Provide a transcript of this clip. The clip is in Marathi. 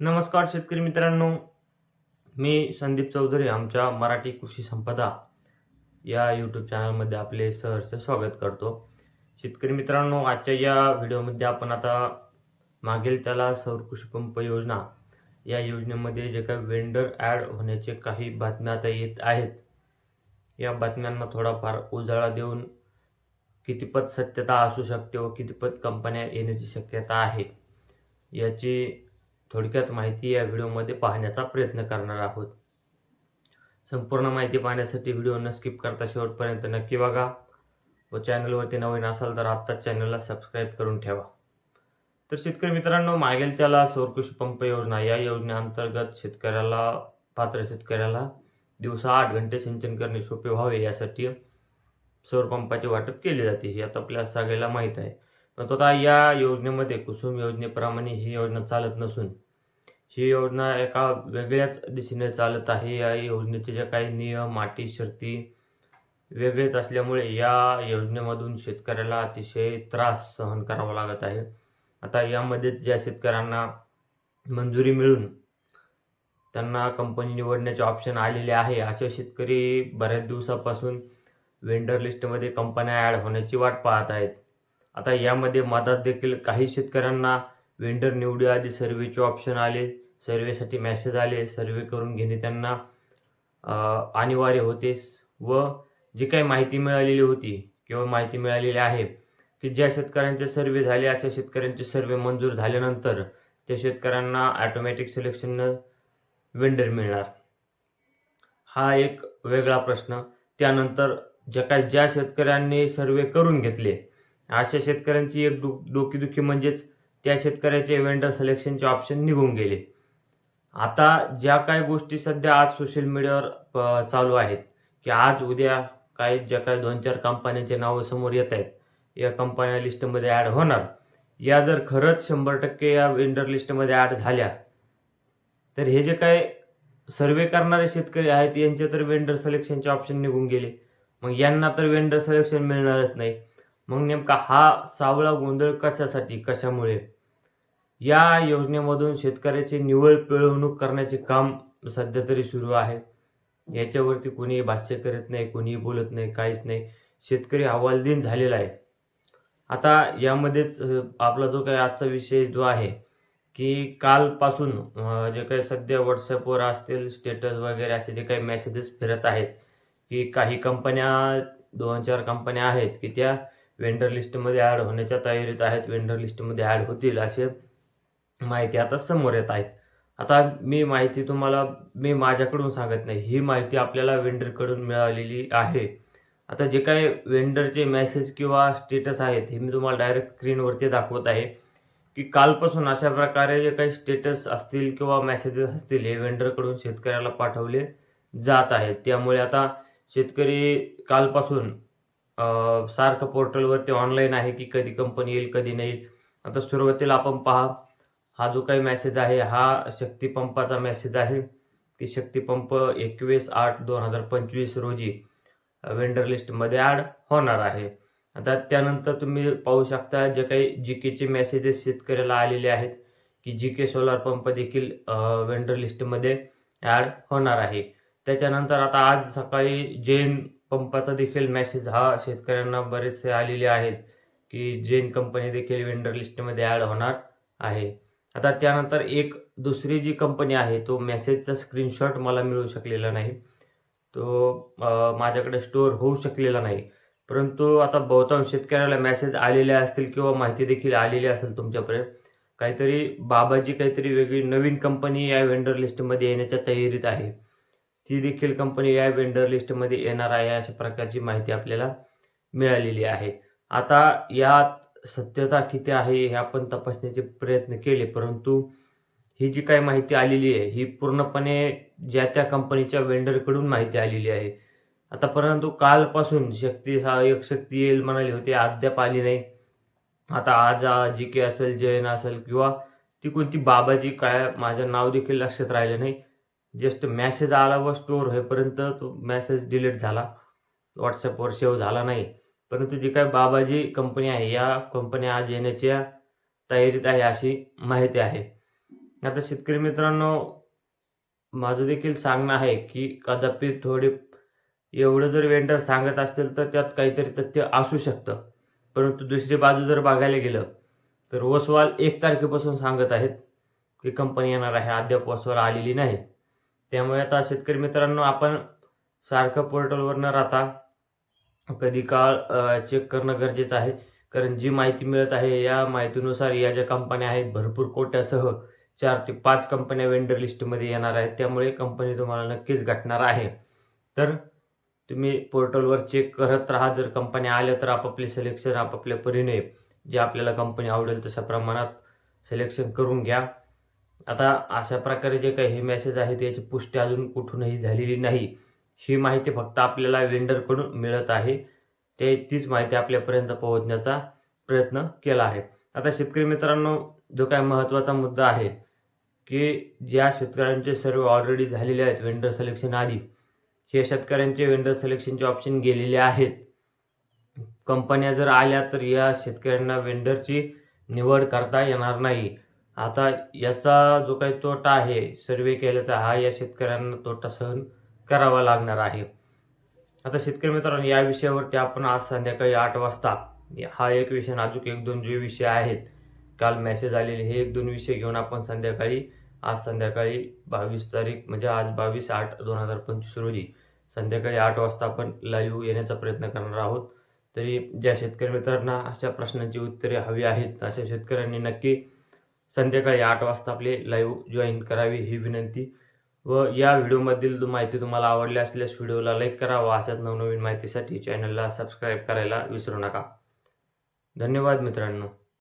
नमस्कार शेतकरी मित्रांनो. मी संदीप चौधरी आमच्या मराठी कृषी संपदा या यूट्यूब चॅनलमध्ये आपले सहर्ष स्वागत करतो. शेतकरी मित्रांनो आजच्या या व्हिडिओमध्ये आपण आता मागील त्याला सौर कृषी पंप योजना या योजनेमध्ये जे काही वेंडर ॲड होण्याचे काही बातम्या आता येत आहेत. या बातम्यांना थोडाफार उजाळा देऊन कितीपत सत्यता असू शकते व कितीपत कंपन्या येण्याची शक्यता आहे. याची थोडक्यात माहिती या व्हिडिओमध्ये पाहण्याचा प्रयत्न करणार आहोत. संपूर्ण माहिती पाहण्यासाठी व्हिडिओ न स्किप करता शेवटपर्यंत नक्की बघा व चॅनलवरती नवीन असाल तर आत्ताच चॅनलला सबस्क्राईब करून ठेवा. तर शेतकरी मित्रांनो मागेल त्याला सौरकृषी पंप योजना या योजनेअंतर्गत शेतकऱ्याला पात्र शेतकऱ्याला दिवसा आठ घंटे सिंचन करणे सोपे व्हावे यासाठी सौर पंपाचे वाटप केले जाते हे आता आपल्या सगळ्याला माहीत आहे. आता या योजनेमध्ये कुसुम योजनेप्रमाणे ही योजना चालत नसून ही योजना एका वेगळ्याच दिशेने चालत आहे. या योजनेचे जे काही नियम अटी शर्ती वेगळेच असल्यामुळे या योजनेमधून शेतकऱ्याला अतिशय त्रास सहन करावा लागत आहे. आता यामध्ये ज्या शेतकऱ्यांना मंजुरी मिळून त्यांना कंपनी निवडण्याचे ऑप्शन आलेले आहे असे शेतकरी बऱ्याच दिवसापासून वेंडर लिस्टमध्ये कंपन्या ॲड होण्याची वाट पाहत आहेत. आता यामध्ये मधात देखील काही शेतकऱ्यांना वेंडर निवडीआधी सर्वेचे ऑप्शन आले सर्वेसाठी मॅसेज आले सर्वे करून घेणे त्यांना अनिवार्य होते. व जी काही माहिती मिळालेली होती किंवा माहिती मिळालेली आहे की ज्या शेतकऱ्यांचे सर्वे झाले अशा शेतकऱ्यांचे सर्वे मंजूर झाल्यानंतर त्या शेतकऱ्यांना ॲटोमॅटिक सिलेक्शननं वेंडर मिळणार. हा एक वेगळा प्रश्न. त्यानंतर ज्या काही ज्या शेतकऱ्यांनी सर्वे करून घेतले अशा शेतकऱ्यांची एक डो डोकेदुखी म्हणजेच त्या शेतकऱ्याचे वेंडर सिलेक्शनचे ऑप्शन निघून गेले. आता ज्या काही गोष्टी सध्या आज सोशल मीडियावर प- चालू आहेत की आज उद्या काही ज्या काही दोन चार कंपन्यांचे नावं समोर येत आहेत या कंपन्या लिस्टमध्ये ॲड होणार. या जर खरंच शंभर टक्के या वेंडर लिस्टमध्ये ॲड झाल्या तर हे जे काय सर्वे करणारे शेतकरी आहेत यांचे तर वेंडर सिलेक्शनचे ऑप्शन निघून गेले. मग यांना तर वेंडर सिलेक्शन मिळणारच नाही. मग नेमका हा सावळा गोंधळ कशासाठी कशामुळे? या योजनेमधून शेतकऱ्याची निवळ पिळवणूक करण्याचे काम सध्या तरी सुरू आहे. याच्यावरती कोणीही भाष्य करत नाही कोणीही बोलत नाही काहीच नाही. शेतकरी हवालदिन झालेला आहे. आता यामध्येच आपला जो काही आजचा विषय जो आहे की कालपासून जे काही सध्या व्हॉट्सअपवर असतील स्टेटस वगैरे असे जे काही मेसेजेस फिरत आहेत की काही कंपन्या दोन चार कंपन्या आहेत की त्या वेंडर लिस्टमध्ये ॲड होण्याच्या तयारीत आहेत वेंडर लिस्टमध्ये ॲड होतील असे माहिती आता समोर येत आहेत. आता मी माहिती तुम्हाला मी माझ्याकडून सांगत नाही. ही माहिती आपल्याला वेंडरकडून मिळालेली आहे. आता जे काही वेंडरचे मेसेज किंवा स्टेटस आहेत हे मी तुम्हाला डायरेक्ट स्क्रीनवरती दाखवत आहे. की कालपासून अशा प्रकारे जे काही स्टेटस असतील किंवा मेसेजेस असतील हे वेंडरकडून शेतकऱ्याला पाठवले जात आहेत. त्यामुळे आता शेतकरी कालपासून सारखं पोर्टलवरती ऑनलाईन आहे की कधी कंपनी येईल कधी नाही आता सुरुवातीला आपण पहा हा जो काही मेसेज आहे हा शक्तीपंपाचा मेसेज आहे. की शक्तीपंप एकवीस आठ दोन हजार पंचवीस रोजी वेंडर लिस्टमध्ये ॲड होणार आहे. आता त्यानंतर तुम्ही पाहू शकता जे काही जी केचे मेसेजेस शेतकऱ्याला आलेले आहेत की जी के सोलार पंप देखील वेंडर लिस्टमध्ये ॲड होणार आहे. त्याच्यानंतर आता आज सकाळी जैन पंपाचा देखील मेसेज हा शेतकऱ्यांना बरेचसे आलेले आहेत की जैन कंपनी देखील वेंडर लिस्टमध्ये ॲड होणार आहे. आता त्यानंतर एक दुसरी जी कंपनी आहे तो मेसेजचा स्क्रीनशॉट मला मिळू शकलेला नाही. तो माझ्याकडे स्टोअर होऊ शकलेला नाही. परंतु आता बहुतांश शेतकऱ्याला मेसेज आलेले असतील किंवा माहिती देखील आलेली असेल तुमच्यापर्यंत काहीतरी बाबाजी काहीतरी वेगळी नवीन कंपनी या वेंडर लिस्टमध्ये येण्याच्या तयारीत आहे. ती देखील कंपनी या वेंडर लिस्टमध्ये येणार आहे अशा प्रकारची माहिती आपल्याला मिळालेली आहे. आता यात सत्यता किती आहे हे आपण तपासण्याचे प्रयत्न केले परंतु ही जी काही माहिती आलेली आहे ही पूर्णपणे ज्या त्या कंपनीच्या वेंडरकडून माहिती आलेली आहे. आता परंतु कालपासून शक्ती सहाय्यक शक्ती येईल म्हणाली होती अद्याप आली नाही. आता आज जी के असेल जैन असेल किंवा ती कोणती बाबाजी काय माझं नाव देखील लक्षात राहिलं नाही. जस्ट मॅसेज आला व स्टोअर होईपर्यंत तो मॅसेज डिलीट झाला. व्हॉट्सअपवर सेव्ह झाला नाही. परंतु जी काय बाबाजी कंपनी आहे या कंपन्या आज येण्याच्या तयारीत आहे अशी माहिती आहे. आता शेतकरी मित्रांनो माझं देखील सांगणं आहे की कदापि थोडे एवढं जर वेंडर सांगत असतील तर त्यात काहीतरी तथ्य असू शकतं. परंतु दुसरी बाजू जर बघायला गेलं तर वसवाल एक तारखेपासून सांगत आहेत की कंपनी येणार आहे अद्याप वसवाल आलेली नाही. त्यामुळे आता शेतकरी मित्रांनो आपण सारखं पोर्टलवर न राहता. कधी काळ चेक करणं गरजेचं आहे. कारण जी माहिती मिळत आहे या माहितीनुसार या ज्या कंपन्या आहेत भरपूर कोट्यासह चार ते पाच कंपन्या वेंडर लिस्टमध्ये येणार आहेत. त्यामुळे कंपनी तुम्हाला नक्कीच गाठणार आहे. तर तुम्ही पोर्टलवर चेक करत राहा. जर कंपन्या आल्या तर आपापले सिलेक्शन आपापल्या परीने जे आपल्याला कंपनी आवडेल तशा प्रमाणात सिलेक्शन करून घ्या. आता अशा प्रकारे जे काही हे मेसेज आहेत याची पुष्टी अजून कुठूनही झालेली नाही. ही माहिती फक्त आपल्याला वेंडरकडून मिळत आहे. ते तीच माहिती आपल्यापर्यंत पोहोचण्याचा प्रयत्न केला आहे. आता शेतकरी मित्रांनो जो काय महत्त्वाचा मुद्दा आहे की ज्या शेतकऱ्यांचे सर्व ऑलरेडी झालेले आहेत वेंडर सिलेक्शन आधी हे शेतकऱ्यांचे वेंडर सिलेक्शनचे ऑप्शन गेलेले आहेत. कंपन्या जर आल्या तर या शेतकऱ्यांना वेंडरची निवड करता येणार नाही. आता याचा जो काही तोटा आहे सर्वे केल्याचा हा या शेतकऱ्यांना तोटा सहन करावा लागणार आहे. आता शेतकरी मित्रांनो या विषयावरती आपण आज संध्याकाळी आठ वाजता हा एक विषय नाजूक एक दोन जे विषय आहेत काल मेसेज आलेले हे एक दोन विषय घेऊन आपण संध्याकाळी आज संध्याकाळी बावीस तारीख म्हणजे आज बावीस आठ दोन हजार पंचवीस रोजी संध्याकाळी आठ वाजता आपण लाईव्ह येण्याचा प्रयत्न करणार आहोत. तरी ज्या शेतकरी मित्रांना अशा प्रश्नांची उत्तरे हवी आहेत अशा शेतकऱ्यांनी नक्की संध्याकाळी आठ वाजता आपले लाईव्ह जॉईन करावी ही विनंती. व या व्हिडिओमधील माहिती तुम्हाला आवडली असल्यास व्हिडिओला लाईक करा व अशाच नवनवीन माहितीसाठी चॅनलला सबस्क्राईब करायला विसरू नका. धन्यवाद मित्रांनो.